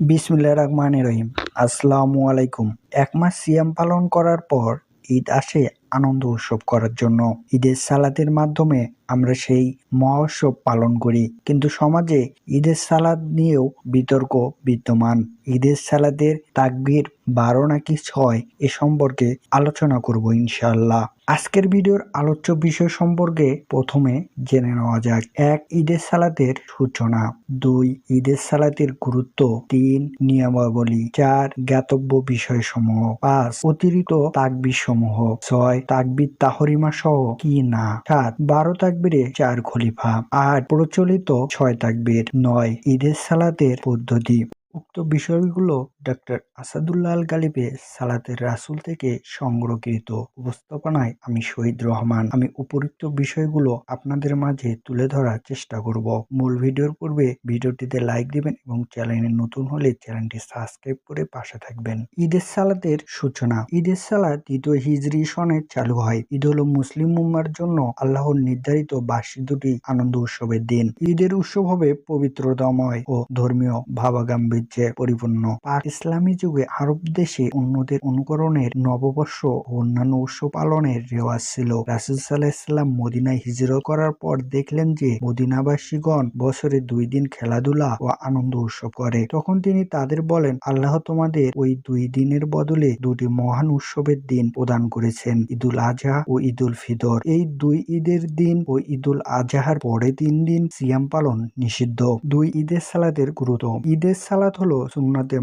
বিসমিল্লাহ রহমান রহিম। আসসালামু আলাইকুম। এক মাস সিয়াম পালন করার পর ঈদ আসে আনন্দ উৎসব করার জন্য। ঈদের সালাতের মাধ্যমে আমরা সেই মহোৎসব পালন করি। কিন্তু সমাজে ঈদের সালাদ নিয়েও বিতর্ক বিদ্যমান। ঈদের সালাদের তাকবির বারো নাকি ছয় এ সম্পর্কে আলোচনা করব ইনশাআল্লাহ। আজকের ভিডিওর আলোচ্য বিষয় সম্পর্কে প্রথমে জেনে নেওয়া যাক। এক, ঈদের সালাতের সূচনা। দুই, ঈদের সালাতের গুরুত্ব। তিন, নিয়মাবলী। চার, জ্ঞাতব্য বিষয় সমূহ পাঁচ, অতিরিক্ত তাকবির সমূহ ছয়, তাকবির তাহরিমা সহ কি না? সাত, বারো তাকবিরে চার খলিফা আর প্রচলিত ছয় তাকবির নয়। ঈদের সালাতের পদ্ধতি। উক্ত বিষয়গুলো ডক্টর আসাদুল্লাহ আল গালিবের সালাতের রাসুল থেকে সংগ্রহকৃত উপস্থাপনায় আমি শহীদ রহমান। আমি উপরিক্ত বিষয়গুলো আপনাদের মাঝে তুলে ধরার চেষ্টা করব। মূল ভিডিওর পূর্বে ভিডিওটিতে লাইক দিবেন এবং চ্যানেলে নতুন হলে চ্যানেলটি সাবস্ক্রাইব করে পাশে থাকবেন। ঈদের সালাতের সূচনা। ঈদের সালাত দ্বিতীয় হিজরি সনে চালু হয়। ঈদ হল মুসলিম উম্মার জন্য আল্লাহর নির্ধারিত বার্ষিক দুটি আনন্দ উৎসবের দিন। ঈদের উৎসব হবে পবিত্রতাময় ও ধর্মীয় ভাবাগাম্ভীর্যে পরিপূর্ণ। পাক ইসলামী যুগে আরব দেশে অন্যদের অনুকরণের নববর্ষ ও অন্যান্য উৎসব পালনের রেওয়াজ ছিল। রাসুল সাল্লাহ ইসলাম মদিনায় হিজরত করার পর দেখলেন যে মদিনাবাসীগণ বছরে দুই দিন খেলাধুলা ও আনন্দ উৎসব করে। তখন তিনি তাদের বলেন, আল্লাহ তোমাদের ওই দুই দিনের বদলে দুটি মহান উৎসবের দিন প্রদান করেছেন, ঈদুল আজহা ও ঈদুল ফিতর। এই দুই ঈদের দিন ও ঈদুল আজহার পরে তিন দিন সিয়াম পালন নিষিদ্ধ। দুই ঈদের সালাদের গুরুত্ব। ঈদের সালাত হলো সুন্নাতে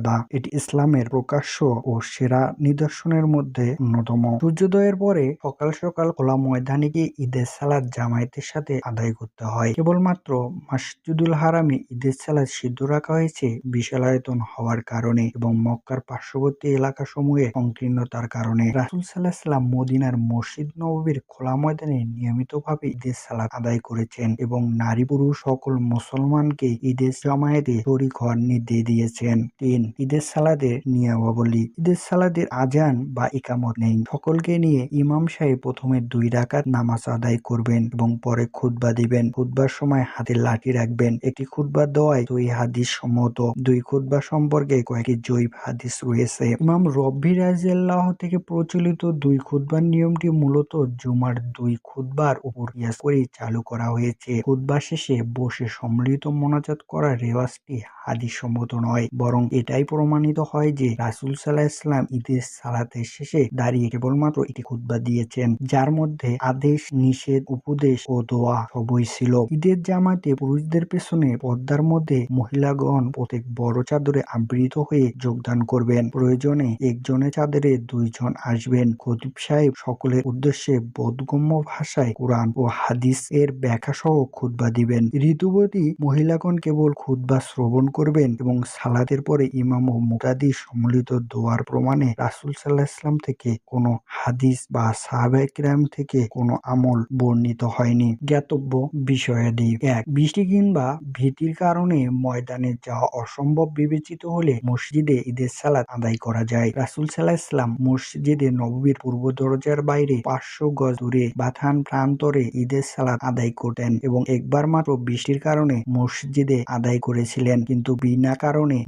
মকাদা এটি ইসলামের প্রকাশ্য ও সেরা নিদর্শনের মধ্যে অন্যতম। সূর্যোদয়ের পরে সকাল সকাল খোলা ময়দানে গিয়ে ঈদের সালাদ জামায়াতের সাথে আদায় করতে হয়। কেবলমাত্র মসজিদুল হারামে ঈদের সালাদ সিদ্ধ রাখা হয়েছে বিশালায়তন হওয়ার কারণে এবং মক্কার পার্শ্ববর্তী এলাকা সমূহে সংকীর্ণতার কারণে। রাসুল সাল্লাহ সাল্লাম মদিনার মসজিদ নবীর খোলা ময়দানে নিয়মিতভাবে ঈদের সালাদ আদায় করেছেন এবং নারী পুরুষ সকল মুসলমানকে ঈদের জামায়াতে শরিক হওয়ার নির্দেশ দিয়েছেন। তিন ঈদের সালাদের নিয়মাবলী ঈদের সালাদের আজান বা ইকামত নেই। সকলকে নিয়ে ইমাম সাহেব প্রথমে দুই রাকাত নামাজ আদায় করবেন এবং পরে খুতবা দিবেন। খুতবার সময় হাতে লাঠি রাখবেন। একটি খুতবা দেওয়ায় দুই হাদিস সম্মত। দুই খুতবা সম্পর্কে কয়েকটি জৈব হাদিস রয়েছে। ইমাম রব্বি রাজিয়াল্লাহ থেকে প্রচলিত দুই খুতবার নিয়মটি মূলত জুমার দুই খুতবার উপর ইয়াস করেই চালু করা হয়েছে। খুতবা শেষে বসে সম্মিলিত মোনাজাত করার রেওয়াজটি হাদিস সম্মত নয়, বরং এটাই প্রমাণিত হয় যে রাসুল সাল্লাহ ইসলাম ঈদের সালাতের শেষে দাঁড়িয়ে কেবলমাত্র একটি খুতবা দিয়েছেন, যার মধ্যে আদেশ, নিষেধ, উপদেশ ও দোয়া সবই ছিল। ঈদের জামাতে পুরুষদের পেছনে পর্দার মধ্যে মহিলাগণ প্রত্যেক বড় চাদরে আবৃত হয়ে যোগদান করবেন। প্রয়োজনে একজনের চাদরে দুইজন আসবেন। খতিব সাহেব সকলের উদ্দেশ্যে বোধগম্য ভাষায় কোরআন ও হাদিস এর ব্যাখ্যা সহ খুতবা দিবেন। ঋতুবতী মহিলাগণ কেবল খুতবা শ্রবণ করবেন এবং সালাতের পরে ইমাম ও মুকাদি সম্মিলিত দোয়ার প্রমাণে রাসুল সাল্লাহ ইসলাম থেকে কোনো হাদিস বা সাহাবাহাম থেকে কোনো আমল বর্ণিত হয়নি। জ্ঞাতব্য বিষয়াদি এক, বৃষ্টি কিংবা ভীতির কারণে ময়দানে যাওয়া অসম্ভব বিবেচিত হলে মসজিদে ঈদের সালাদ আদায় করা যায়। রাসুল সাল্লাহ ইসলাম মসজিদে নববীর পূর্ব দরজার বাইরে পাঁচশো গজ দূরে বাথান প্রান্তরে ঈদের সালাদ আদায় করতেন এবং একবার মাত্র বৃষ্টির কারণে মসজিদে আদায় করেছিলেন। কিন্তু বিনা কারণে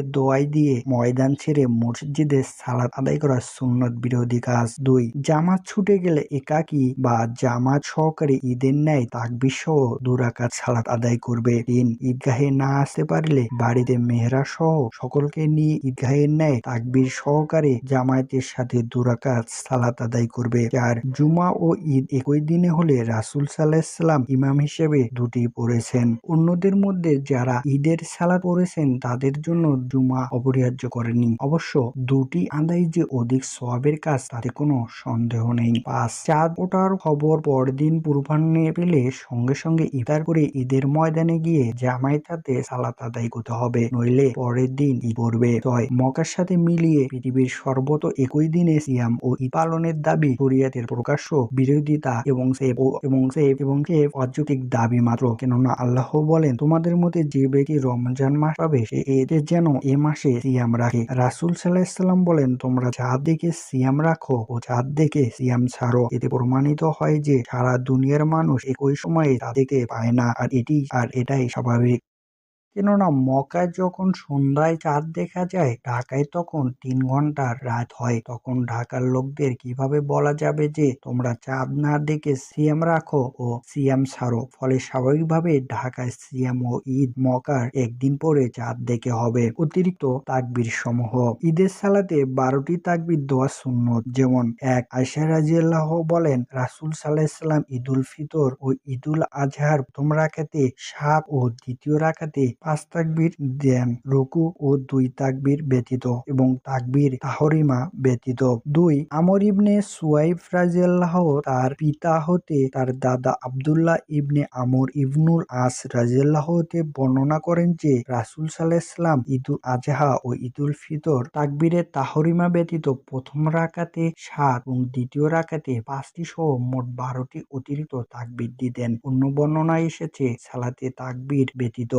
মসজিদের দোয়াই দিয়ে ময়দান ছেড়ে মসজিদে সালাদ আদায় করা সুন্নত বিরোধী কাজ। দুই, জামাত ছুটে গেলে একাকি বা জামাত সহকারে ঈদের ন্যায় তাকবির সহ দুরাকাত সালাত আদায় করবে। তিন, ঈদগাহে না আসতে পারলে বাড়িতে মেহরা সহ সকলকে নিয়ে ঈদগাহের ন্যায় তাকবির সহকারে জামায়াতের সাথে দুরাকাত সালাত আদায় করবে। চার, জুমা ও ঈদ একই দিনে হলে রাসুল সাল্লাহাম ইমাম হিসেবে দুটি পড়েছেন। অন্যদের মধ্যে যারা ঈদের সালাদ পড়েছেন তাদের জন্য জুমা অপরিহার্য করেনি। অবশ্য দুটি আদায় যে অধিক সবের কাজ, তাতে কোনো সন্দেহ নেই। পাঁচ, চাঁদ ওঠার খবর পরদিন পূর্বাহ্নে পেলে সঙ্গে সঙ্গে ইফতার করে ঈদের ময়দানে গিয়ে জামায়াত হাতে সালাত আদায় করতে হবে, নইলে পরের দিন ই পড়বে। ছয় মকার সাথে মিলিয়ে পৃথিবীর সর্বত একই দিনে সিয়াম ও ই পালনের দাবি শরিয়াতের প্রকাশ্য বিরোধিতা এবং সেফ এবং সেফ এবং সেফ অযৌক্তিক দাবি মাত্র। কেননা আল্লাহ বলেন, তোমাদের মধ্যে যে ব্যক্তি রমজান মাস পাবে, সে এদের যেন এ মাসে সিয়াম রাখে। রাসুল সাল্লাহ ইসলাম বলেন, তোমরা চাঁদ দেখে সিয়াম রাখো, ও চাঁদ দেখে সিয়াম ছাড়ো। এতে প্রমাণিত হয় যে সারা দুনিয়ার মানুষ একই সময়ে তাদেরকে পায় না, আর এটি, আর এটাই স্বাভাবিক। কেননা মকায় যখন সন্ধ্যায় চাঁদ দেখা যায়, ঢাকায় তখন তিন ঘণ্টার রাত হয়। তখন ঢাকার লোকদের কীভাবে বলা যাবে যে, তোমরা চাঁদ না দেখে সিয়াম রাখো ও সিয়াম সারো। ফলে স্বাভাবিকভাবে ঢাকায় সিয়াম ও ঈদ মকার একদিন পরে চাঁদ দেখে হবে অতিরিক্ত তাকবির সমূহ ঈদের সালাতে বারোটি তাকবির দেওয়া সুন্নত, যেমন এক আয়সা রাজিয়াল্লাহ বলেন, রাসুল সাল্লাহাম ঈদুল ফিতর ও ঈদুল আজহার প্রথম রাখাতে সাপ ও দ্বিতীয় রাখাতে পাঁচ তাকবির দেন। রুকু ও দুই তাকবির ব্যতীত এবং তাকবির তাহরিমা ব্যতীত। দুই, আমর ইবনে সুয়াইফ রাজিয়াল্লাহ তার পিতা হতে তার দাদা আবদুল্লাহ ইবনে আমর ইবনুল আস রাজিয়াল্লাহ হতে বর্ণনা করেন যে, রাসুল সাল্লাহাম ঈদুল আজহা ও ঈদুল ফিতর তাকবিরের তাহরিমা ব্যতীত প্রথম রাকাতে সাত এবং দ্বিতীয় রাকাতে পাঁচটি সহ মোট বারোটি অতিরিক্ত তাকবির দিতেন। অন্য বর্ণনায় এসেছে, সালাতে তাকবির ব্যতীত।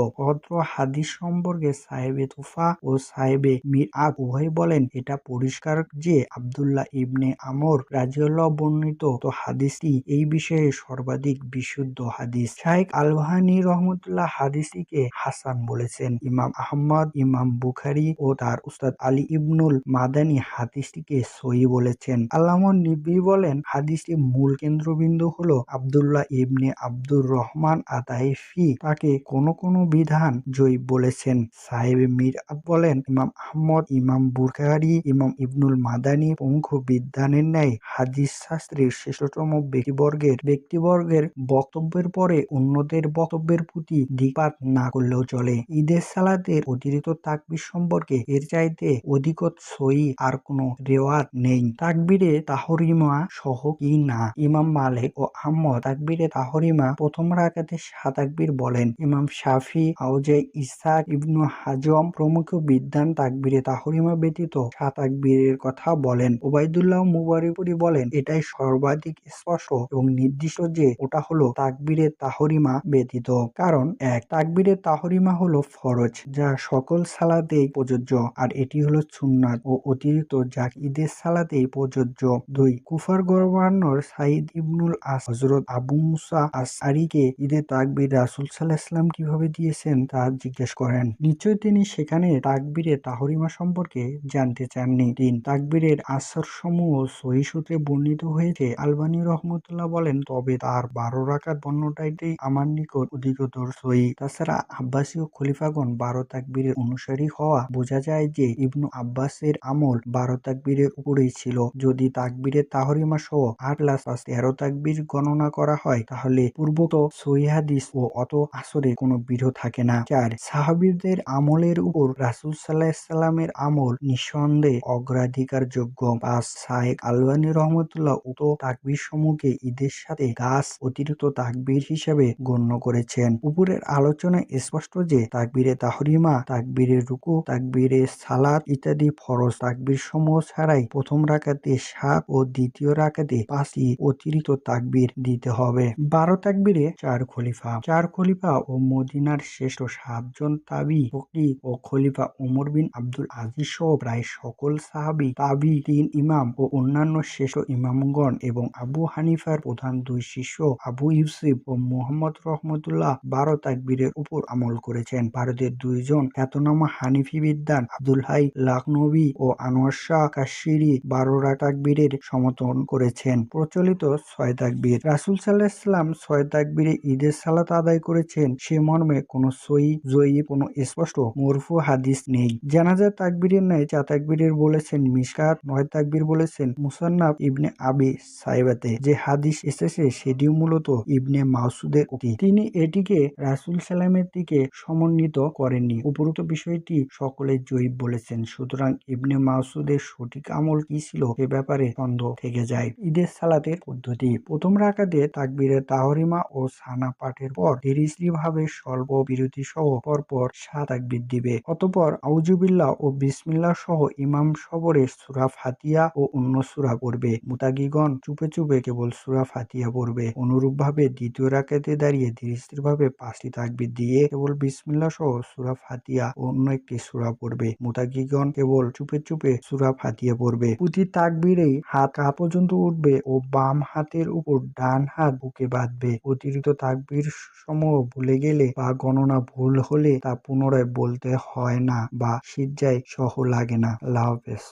হাদিস সম্পর্কে সাহেবে তুফা ও সাহেবে মির আক উভয় বলেন, এটা পরিষ্কার যে আবদুল্লাহ ইবনে আমর রাজিউল্লাহ বর্ণিত তো হাদিসটি এই বিষয়ে সর্বাধিক বিশুদ্ধ হাদিস। শাহেক আলবাহানি রহমতুল্লাহ হাদিসটিকে হাসান বলেছেন। ইমাম আহমদ ইমাম বুখারি ও তার উস্তাদ আলী ইবনুল মাদানী হাদিসটিকে সই বলেছেন। আল্লাহ নিবি বলেন হাদিসটি মূল কেন্দ্রবিন্দু হলো আবদুল্লাহ ইবনে আব্দুর রহমান আতাইফি। তাকে কোন কোন বিধান জয়ীব বলেছেন। সাহেব মির বলেন, ইমাম আহমদ, ইমাম বুখারি, ইমাম ইবনুল মাদানী প্রমুখ বিদ্যানের ন্যায় হাদিস শাস্ত্রের শ্রেষ্ঠতম ব্যক্তিবর্গের ব্যক্তিবর্গের বক্তব্যের পরে অন্যদের বক্তব্যের প্রতি দিকপাত না করলেও চলে। ঈদের সালাতের অতিরিক্ত তাকবির সম্পর্কে এর চাইতে অধিকত সই আর কোনো রেওয়াত নেই। তাকবিরে তাহরিমা সহ কি না? ইমাম মালিক ও আহমদ তাকবিরে তাহরিমা প্রথম রাকাতে সাত তাকবির বলেন। ইমাম শাফি আউজে ইসাক ইবনু হাজম প্রমুখ বিদ্যান তাকবিরে তাহরিমা ব্যতীত সাত তাকবীরের কথা বলেন। ওবায়দুল্লাহ মুবারিপুরি বলেন, এটাই সর্বাধিক স্পষ্ট এবং নির্দিষ্ট যে ওটা হলো তাকবিরে তাহরিমা ব্যতীত। কারণ এক, তাকবিরে তাহরিমা হলো ফরজ, যা সকল সালাতেই প্রযোজ্য, আর এটি হলো সুন্নাত ও অতিরিক্ত যা ঈদের সালাতেই প্রযোজ্য। দুই, কুফার গভর্নর সাইদ ইবনুল আস হজরত আবু মুসা আসারিকে ঈদের তাকবির রাসুল সাল্লাহ ইসলাম কীভাবে দিয়েছেন তা জিজ্ঞেস করেন নিশ্চয় তিনি সেখানে তাকবিরে তাহরিমা সম্পর্কে জানতে চাননি? তিন তাকবীরের আসর সমূহ সহি সূত্রে বর্ণিত হয়েছে। আলবানী রহমতুল্লাহ বলেন, তবে তার বারো রাকাত বর্ণটাইতেই আমার নিকট অধিকতর সহি। তাছাড়া আব্বাসী ও খলিফাগণ বারো তাকবীরের অনুসারী হওয়া বোঝা যায় যে ইবনু আব্বাসের আমল বারো তাকবীরের উপরেই ছিল। যদি তাকবীরের তাহরিমা সহ আট লাখ পাঁচ তেরো তাকবীর গণনা করা হয়, তাহলে পূর্বত সহি হাদিস ও অত আসরে কোনো বিরোধ থাকে না। চার সাহাবিদের আমলের উপর রাসুল সাল্লাহ সাল্লামের আমল নিঃসন্দেহে অগ্রাধিকার যোগ্য পাঁচ সাহেক আলবানী রহমতুল্লাহ উক্ত তাকবির সমূহকে ঈদের সাথে গাছ অতিরিক্ত তাকবির হিসেবে গণ্য করেছেন। উপরের আলোচনায় স্পষ্ট যে তাকবিরে তাহরিমা তাকবীরের রুকু, তাকবিরে সালাদ ইত্যাদি ফরজ তাকবির সমূহ ছাড়াই প্রথম রাকাতে সাত ও দ্বিতীয় রাকাতে পাঁচটি অতিরিক্ত তাকবির দিতে হবে। বারো তাকবিরে চার খলিফা চার খলিফা ও মদিনার শ্রেষ্ঠ সাতজন তাবি, ফকির ও খলিফা ওমর বিন আব্দুল আজিজ সহ প্রায় সকল সাহাবি, তাবি, তিন ইমাম ও অন্যান্য শ্রেষ্ঠ ইমামগণ এবং আবু হানিফার প্রধান দুই শিষ্য আবু ইউসিফ ও মোহাম্মদ রহমতুল্লাহ বারো তাকবীরের উপর আমল করেছেন। ভারতের দুইজন খ্যাতনামা হানিফি বিদ্যান আব্দুল হাই লাকনবী ও আনোয়ার শাহ কাশিরি বারোরা তাকবীরের সমর্থন করেছেন। প্রচলিত ছয় তাকবীর। রাসুল সাল্লাহ ইসলাম ছয় তাকবীরে ঈদের সালাত আদায় করেছেন। সে মর্মে কোনো সই জয়ী কোনো স্পষ্ট মরফু হাদিস নেই। জানাজার তাকবীরের ন্যায় চা তাকবীরের বলেছেন মিসকাত নয় তাকবীর বলেছেন মুসান্নাফ ইবনে আবি সাইবাতে। যে হাদিস এসেছে সেটিও মূলত ইবনে মাসুদের তিনি এটিকে রাসুল সালামের দিকে সমন্বিত করেননি। উপরোক্ত বিষয়টি সকলে জয়ীব বলেছেন। সুতরাং ইবনে মাসুদের সঠিক আমল কি ছিল এ ব্যাপারে সন্দেহ থেকে যায়। ঈদের সালাতের পদ্ধতি। প্রথম রাকাতে তাকবীরের তাহরিমা ও সানা পাঠের পর ধীরে ভাবে স্বল্প বিরতি সহ পরপর সাত তাকবীর দিবে। অতপর আউজুবিল্লাহ ও বিসমিল্লাহ সহ ইমাম সবরে সুরা ফাতিয়া ও অন্য সুরা পড়বে। মুতাগিগণ চুপে চুপে কেবল সুরা ফাতিয়া পড়বে। অনুরূপভাবে দ্বিতীয় রাকাতে দাঁড়িয়ে স্থিরভাবে পাঁচটি তাকবির দিয়ে কেবল বিসমিল্লাহ সহ সুরা ফাতিয়া ও অন্য একটি সুরা পড়বে। মুতাগিগণ কেবল চুপে চুপে সুরা ফাতিয়া পড়বে। প্রতি তাকবীরেই হাত কা পর্যন্ত উঠবে ও বাম হাতের উপর ডান হাত বুকে বাঁধবে। অতিরিক্ত তাকবির সমূহ ভুলে গেলে বা গণনা ভুল ভুল হলে তা পুনরায় বলতে হয় না বা সিজ্জায় সহ লাগে না। হাফেজ।